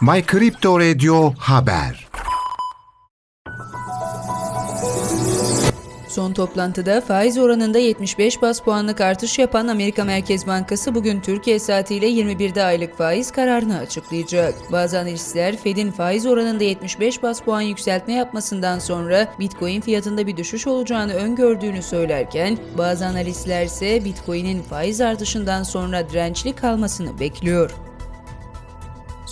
My Crypto Radio Haber Son toplantıda faiz oranında 75 bas puanlık artış yapan Amerika Merkez Bankası bugün Türkiye saatiyle 21'de aylık faiz kararını açıklayacak. Bazı analistler Fed'in faiz oranında 75 bas puan yükseltme yapmasından sonra Bitcoin fiyatında bir düşüş olacağını öngördüğünü söylerken bazı analistler ise Bitcoin'in faiz artışından sonra dirençli kalmasını bekliyor.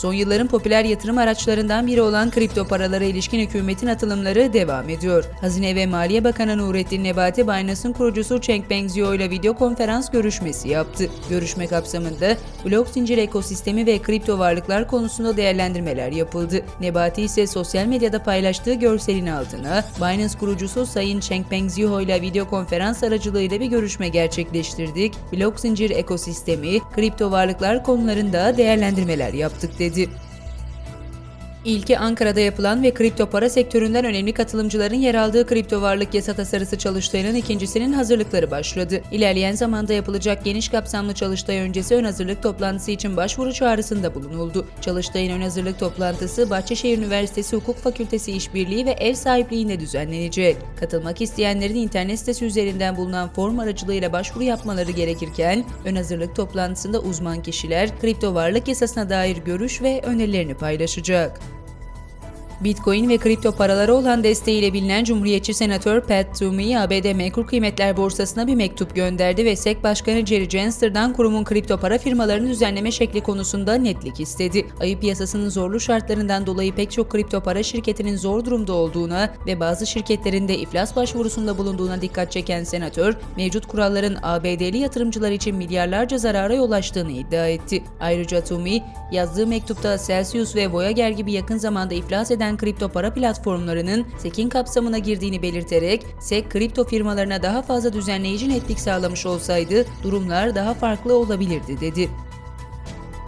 Son yılların popüler yatırım araçlarından biri olan kripto paralara ilişkin hükümetin atılımları devam ediyor. Hazine ve Maliye Bakanı Nurettin Nebati, Binance'ın kurucusu Changpeng Zhou ile video konferans görüşmesi yaptı. Görüşme kapsamında blok zincir ekosistemi ve kripto varlıklar konusunda değerlendirmeler yapıldı. Nebati ise sosyal medyada paylaştığı görselin altına Binance kurucusu Sayın Changpeng Zhou ile video konferans aracılığıyla bir görüşme gerçekleştirdik. Blok zincir ekosistemi, kripto varlıklar konularında değerlendirmeler yaptık dedi. лошади İlki Ankara'da yapılan ve kripto para sektöründen önemli katılımcıların yer aldığı kripto varlık yasa tasarısı çalıştayının ikincisinin hazırlıkları başladı. İlerleyen zamanda yapılacak geniş kapsamlı çalıştay öncesi ön hazırlık toplantısı için başvuru çağrısında bulunuldu. Çalıştayın ön hazırlık toplantısı Bahçeşehir Üniversitesi Hukuk Fakültesi İşbirliği ve ev sahipliğinde düzenlenecek. Katılmak isteyenlerin internet sitesi üzerinden bulunan form aracılığıyla başvuru yapmaları gerekirken ön hazırlık toplantısında uzman kişiler kripto varlık yasasına dair görüş ve önerilerini paylaşacak. Bitcoin ve kripto paralara olan desteğiyle bilinen Cumhuriyetçi Senatör Pat Toomey, ABD Menkul Kıymetler Borsası'na bir mektup gönderdi ve SEC Başkanı Jerry Jenster'dan kurumun kripto para firmalarını düzenleme şekli konusunda netlik istedi. Ayıp yasasının zorlu şartlarından dolayı pek çok kripto para şirketinin zor durumda olduğuna ve bazı şirketlerin de iflas başvurusunda bulunduğuna dikkat çeken senatör, mevcut kuralların ABD'li yatırımcılar için milyarlarca zarara yol açtığını iddia etti. Ayrıca Toomey, yazdığı mektupta Celsius ve Voyager gibi yakın zamanda iflas eden kripto para platformlarının SEC'in kapsamına girdiğini belirterek, SEC kripto firmalarına daha fazla düzenleyici netlik sağlamış olsaydı durumlar daha farklı olabilirdi dedi.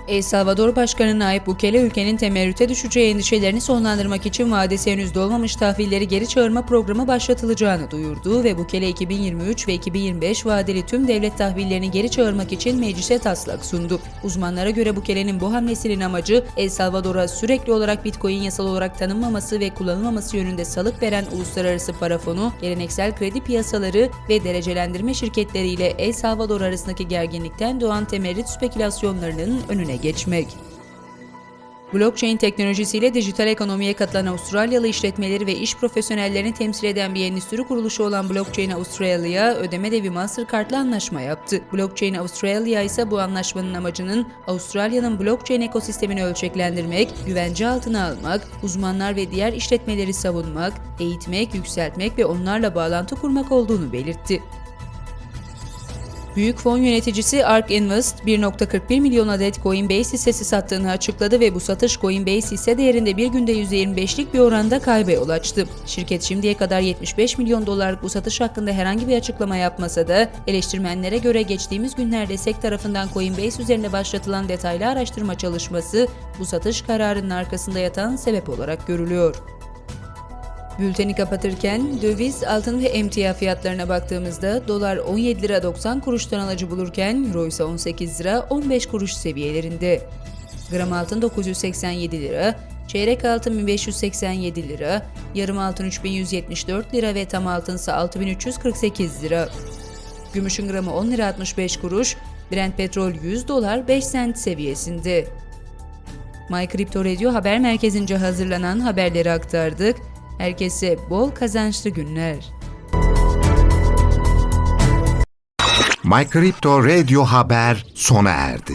El Salvador Başkanı Nayib Bukele ülkenin temerrüte düşeceği endişelerini sonlandırmak için vadesi henüz dolmamış tahvilleri geri çağırma programı başlatılacağını duyurdu ve Bukele 2023 ve 2025 vadeli tüm devlet tahvillerini geri çağırmak için meclise taslak sundu. Uzmanlara göre Bukele'nin bu hamlesinin amacı El Salvador'a sürekli olarak Bitcoin yasal olarak tanınmaması ve kullanılmaması yönünde salık veren uluslararası para fonu, geleneksel kredi piyasaları ve derecelendirme şirketleriyle El Salvador arasındaki gerginlikten doğan temerrüt spekülasyonlarının önüne geçmek. Blockchain teknolojisiyle dijital ekonomiye katılan Avustralyalı işletmeleri ve iş profesyonellerini temsil eden bir endüstri kuruluşu olan Blockchain Australia, ödeme devi Mastercard'la anlaşma yaptı. Blockchain Australia ise bu anlaşmanın amacının Avustralya'nın blockchain ekosistemini ölçeklendirmek, güvence altına almak, uzmanlar ve diğer işletmeleri savunmak, eğitmek, yükseltmek ve onlarla bağlantı kurmak olduğunu belirtti. Büyük fon yöneticisi ARK Invest 1.41 milyon adet Coinbase hissesi sattığını açıkladı ve bu satış Coinbase hisse değerinde bir günde %25'lik bir oranda kayba yol açtı. Şirket şimdiye kadar 75 milyon dolarlık bu satış hakkında herhangi bir açıklama yapmasa da eleştirmenlere göre geçtiğimiz günlerde SEC tarafından Coinbase üzerine başlatılan detaylı araştırma çalışması bu satış kararının arkasında yatan sebep olarak görülüyor. Bülteni kapatırken döviz, altın ve emtia fiyatlarına baktığımızda dolar 17 lira 90 kuruştan alıcı bulurken euro ise 18 lira 15 kuruş seviyelerinde. Gram altın 987 lira, çeyrek altın 1587 lira, yarım altın 3174 lira ve tam altın ise 6348 lira. Gümüşün gramı 10 lira 65 kuruş, Brent petrol 100 dolar 5 sent seviyesinde. My Crypto Radio haber merkezince hazırlanan haberleri aktardık. Herkese bol kazançlı günler. My Radio Haber sona erdi.